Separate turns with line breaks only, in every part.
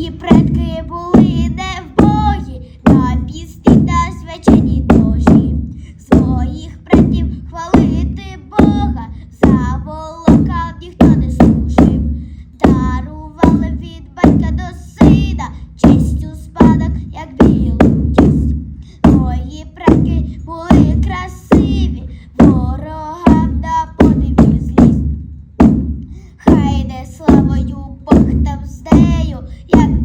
Мої предки були не вбої, на пісні та свячені дожі. Своїх предків хвалити Бога, за волока ніхто не служив. Дарували від батька до сина, честь у спадок, як білу кість. Мої предки були красиві, ворогам на подиві злість. Хай не славою dos velhos e a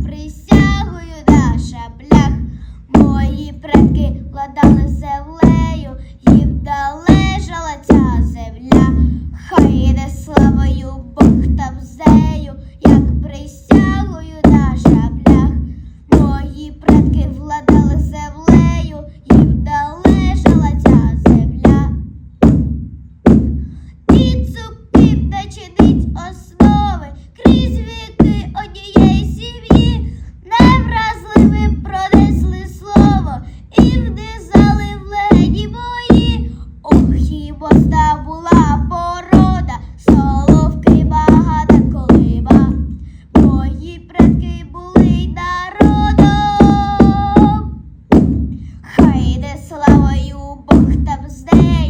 славою Бог там знає.